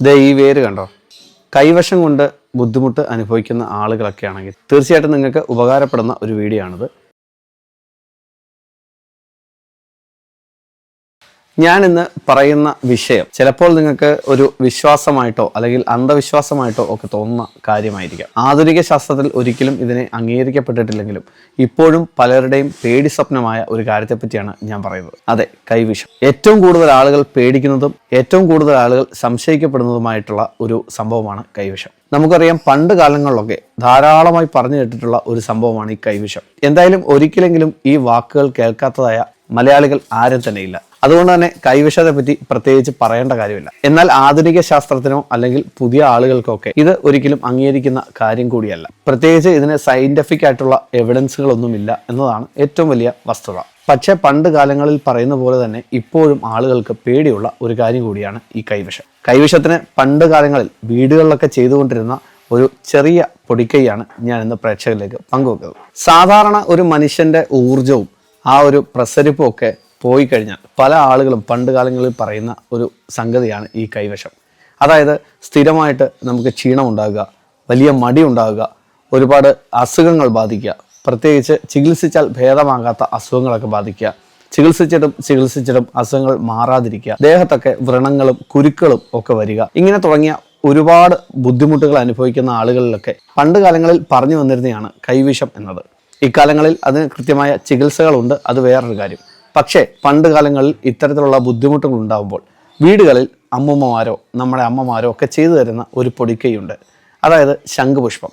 ദേ ഈ വേര് കണ്ടോ? കൈവശം കൊണ്ട് ബുദ്ധിമുട്ട് അനുഭവിക്കുന്ന ആളുകളൊക്കെ ആണെങ്കിൽ തീർച്ചയായിട്ടും നിങ്ങൾക്ക് ഉപകാരപ്പെടുന്ന ഒരു വീഡിയോ ആണിത്. ഞാൻ ഇന്ന് പറയുന്ന വിഷയം ചിലപ്പോൾ നിങ്ങൾക്ക് ഒരു വിശ്വാസമായിട്ടോ അല്ലെങ്കിൽ അന്ധവിശ്വാസമായിട്ടോ ഒക്കെ തോന്നുന്ന കാര്യമായിരിക്കാം. ആധുനിക ശാസ്ത്രത്തിൽ ഒരിക്കലും ഇതിനെ അംഗീകരിക്കപ്പെട്ടിട്ടില്ലെങ്കിലും ഇപ്പോഴും പലരുടെയും പേടി സ്വപ്നമായ ഒരു കാര്യത്തെപ്പറ്റിയാണ് ഞാൻ പറയുന്നത്. അതെ കൈവിഷം. ഏറ്റവും കൂടുതൽ ആളുകൾ പേടിക്കുന്നതും ഏറ്റവും കൂടുതൽ ആളുകൾ സംശയിക്കപ്പെടുന്നതുമായിട്ടുള്ള ഒരു സംഭവമാണ് കൈവിഷം. നമുക്കറിയാം പണ്ട് കാലങ്ങളിലൊക്കെ ധാരാളമായി പറഞ്ഞു കേട്ടിട്ടുള്ള ഒരു സംഭവമാണ് ഈ കൈവിഷം. എന്തായാലും ഒരിക്കലെങ്കിലും ഈ വാക്കുകൾ കേൾക്കാത്തതായ മലയാളികൾ ആരും തന്നെയില്ല അതുകൊണ്ട് തന്നെ കൈവിഷത്തെ പറ്റി പ്രത്യേകിച്ച് പറയേണ്ട കാര്യമില്ല. എന്നാൽ ആധുനിക ശാസ്ത്രത്തിനോ അല്ലെങ്കിൽ പുതിയ ആളുകൾക്കൊക്കെ ഇത് ഒരിക്കലും അംഗീകരിക്കുന്ന കാര്യം കൂടിയല്ല. പ്രത്യേകിച്ച് ഇതിന് സയന്റിഫിക് ആയിട്ടുള്ള എവിഡൻസുകളൊന്നുമില്ല എന്നതാണ് ഏറ്റവും വലിയ വസ്തുത. പക്ഷേ പണ്ട് കാലങ്ങളിൽ പറയുന്ന പോലെ തന്നെ ഇപ്പോഴും ആളുകൾക്ക് പേടിയുള്ള ഒരു കാര്യം കൂടിയാണ് ഈ കൈവിഷം. കൈവിഷത്തിന് പണ്ട് കാലങ്ങളിൽ വീടുകളിലൊക്കെ ചെയ്തുകൊണ്ടിരുന്ന ഒരു ചെറിയ പൊടിക്കൈയാണ് ഞാൻ ഇന്ന് പ്രേക്ഷകരിലേക്ക് പങ്കുവെക്കുന്നത്. സാധാരണ ഒരു മനുഷ്യന്റെ ഊർജവും ആ ഒരു പ്രസരിപ്പൊക്കെ പോയി കഴിഞ്ഞാൽ പല ആളുകളും പണ്ട് കാലങ്ങളിൽ പറയുന്ന ഒരു സംഗതിയാണ് ഈ കൈവശം. അതായത് സ്ഥിരമായിട്ട് നമുക്ക് ക്ഷീണം ഉണ്ടാകുക വലിയ മടി ഉണ്ടാകുക ഒരുപാട് അസുഖങ്ങൾ ബാധിക്കുക പ്രത്യേകിച്ച് ചികിത്സിച്ചാൽ ഭേദമാകാത്ത അസുഖങ്ങളൊക്കെ ബാധിക്കുക ചികിത്സിച്ചിട്ടും ചികിത്സിച്ചിട്ടും അസുഖങ്ങൾ മാറാതിരിക്കുക ദേഹത്തൊക്കെ വ്രണങ്ങളും കുരുക്കളും ഒക്കെ വരിക ഇങ്ങനെ തുടങ്ങിയ ഒരുപാട് ബുദ്ധിമുട്ടുകൾ അനുഭവിക്കുന്ന ആളുകളിലൊക്കെ പണ്ട് കാലങ്ങളിൽ പറഞ്ഞു വന്നിരുന്നതാണ് കൈവിഷം എന്നത്. ഇക്കാലങ്ങളിൽ അതിന് കൃത്യമായ ചികിത്സകളുണ്ട് അത് വേറൊരു കാര്യം. പക്ഷേ പണ്ട് കാലങ്ങളിൽ ഇത്തരത്തിലുള്ള ബുദ്ധിമുട്ടുകൾ ഉണ്ടാകുമ്പോൾ വീടുകളിൽ അമ്മൂമ്മമാരോ നമ്മുടെ അമ്മമാരോ ഒക്കെ ചെയ്തു തരുന്ന ഒരു പൊടിക്കൈയുണ്ട്. അതായത് ശംഖുപുഷ്പം.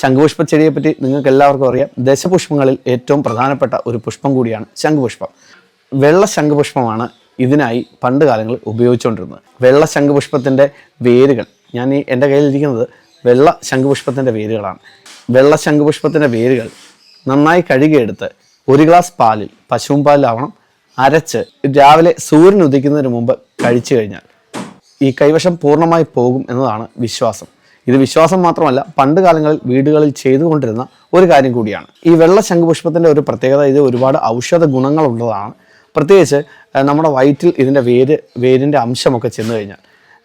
ശംഖുപുഷ്പ ചെടിയെപ്പറ്റി നിങ്ങൾക്ക് എല്ലാവർക്കും അറിയാം. ദശപുഷ്പങ്ങളിൽ ഏറ്റവും പ്രധാനപ്പെട്ട ഒരു പുഷ്പം കൂടിയാണ് ശംഖുപുഷ്പം. വെള്ള ശംഖുപുഷ്പമാണ് ഇതിനായി പണ്ട് കാലങ്ങളിൽ ഉപയോഗിച്ചുകൊണ്ടിരുന്നത്. വെള്ള ശംഖുപുഷ്പത്തിന്റെ വേരുകൾ. ഞാൻ ഈ എന്റെ കയ്യിലിരിക്കുന്നത് വെള്ള ശംഖുപുഷ്പത്തിന്റെ വേരുകളാണ്. വെള്ള ശംഖുപുഷ്പത്തിന്റെ വേരുകൾ നന്നായി കഴുകിയെടുത്ത് ഒരു ഗ്ലാസ് പാലിൽ പശുവും പാലിലാവണം അരച്ച് രാവിലെ സൂര്യൻ ഉദിക്കുന്നതിന് മുമ്പ് കഴിച്ചു കഴിഞ്ഞാൽ ഈ കൈവശം പൂർണമായി പോകും എന്നതാണ് വിശ്വാസം. ഇത് വിശ്വാസം മാത്രമല്ല പണ്ട് കാലങ്ങളിൽ വീടുകളിൽ ചെയ്തുകൊണ്ടിരുന്ന ഒരു കാര്യം കൂടിയാണ്. ഈ വെള്ള ശംഖുപുഷ്പത്തിന്റെ ഒരു പ്രത്യേകത ഇത് ഒരുപാട് ഔഷധ ഗുണങ്ങളുള്ളതാണ്. പ്രത്യേകിച്ച് നമ്മുടെ വയറ്റിൽ ഇതിന്റെ വേര് വേരിന്റെ അംശമൊക്കെ ചെന്ന് കഴിഞ്ഞാൽ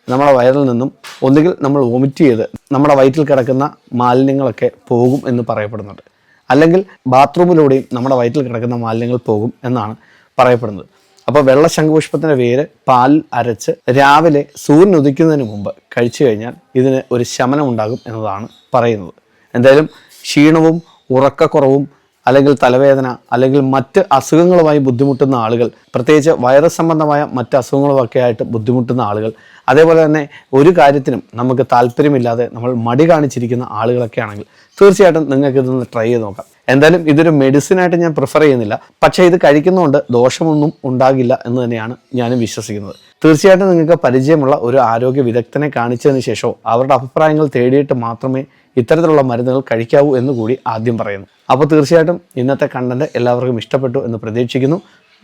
നമ്മുടെ വയറിൽ നിന്നും ഒന്നുകിൽ നമ്മൾ വോമിറ്റ് ചെയ്ത് നമ്മുടെ വയറ്റിൽ കിടക്കുന്ന മാലിന്യങ്ങളൊക്കെ പോകും എന്ന് പറയപ്പെടുന്നുണ്ട്. അല്ലെങ്കിൽ ബാത്റൂമിലൂടെയും നമ്മുടെ വയറ്റിൽ കിടക്കുന്ന മാലിന്യങ്ങൾ പോകും എന്നാണ് പറയപ്പെടുന്നത്. അപ്പോൾ വെള്ള ശംഖുപുഷ്പത്തിന്റെ വേര് പാൽ അരച്ച് രാവിലെ സൂര്യൻ ഉദിക്കുന്നതിന് മുമ്പ് കഴിച്ചു കഴിഞ്ഞാൽ ഇതിന് ഒരു ശമനം ഉണ്ടാകും എന്നതാണ് പറയുന്നത്. എന്തായാലും ക്ഷീണവും ഉറക്കക്കുറവും അല്ലെങ്കിൽ തലവേദന അല്ലെങ്കിൽ മറ്റ് അസുഖങ്ങളുമായി ബുദ്ധിമുട്ടുന്ന ആളുകൾ പ്രത്യേകിച്ച് വൈറസ് സംബന്ധമായ മറ്റ് അസുഖങ്ങളുമൊക്കെ ആയിട്ട് ബുദ്ധിമുട്ടുന്ന ആളുകൾ അതേപോലെ തന്നെ ഒരു കാര്യത്തിനും നമുക്ക് താല്പര്യമില്ലാതെ നമ്മൾ മടി കാണിച്ചിരിക്കുന്ന ആളുകളൊക്കെ ആണെങ്കിൽ തീർച്ചയായിട്ടും നിങ്ങൾക്ക് ഇതൊന്ന് ട്രൈ ചെയ്ത് നോക്കാം. എന്തായാലും ഇതൊരു മെഡിസിൻ ആയിട്ട് ഞാൻ പ്രിഫർ ചെയ്യുന്നില്ല. പക്ഷേ ഇത് കഴിക്കുന്നതുകൊണ്ട് ദോഷമൊന്നും ഉണ്ടാകില്ല എന്ന് തന്നെയാണ് ഞാനും വിശ്വസിക്കുന്നത്. തീർച്ചയായിട്ടും നിങ്ങൾക്ക് പരിചയമുള്ള ഒരു ആരോഗ്യ വിദഗ്ധനെ കാണിച്ചതിന് ശേഷമോ അവരുടെ അഭിപ്രായങ്ങൾ തേടിയിട്ട് മാത്രമേ ഇത്തരത്തിലുള്ള മരുന്നുകൾ കഴിക്കാവൂ എന്ന് കൂടി ആദ്യം പറയുന്നു. അപ്പോൾ തീർച്ചയായിട്ടും ഇന്നത്തെ കണ്ടന്റ് എല്ലാവർക്കും ഇഷ്ടപ്പെട്ടു എന്ന് പ്രതീക്ഷിക്കുന്നു.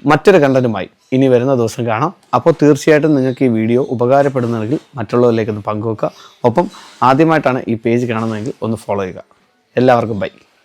മറ്റൊരു കണ്ടന്റുമായി ഇനി വരുന്ന ദിവസം കാണാം. അപ്പോൾ തീർച്ചയായിട്ടും നിങ്ങൾക്ക് ഈ വീഡിയോ ഉപകാരപ്പെടുന്നെങ്കിൽ മറ്റുള്ളവരിലേക്കൊന്ന് പങ്കുവെക്കുക. ഒപ്പം ആദ്യമായിട്ടാണ് ഈ പേജ് കാണുന്നതെങ്കിൽ ഒന്ന് ഫോളോ ചെയ്യുക. എല്ലാവർക്കും ബൈ.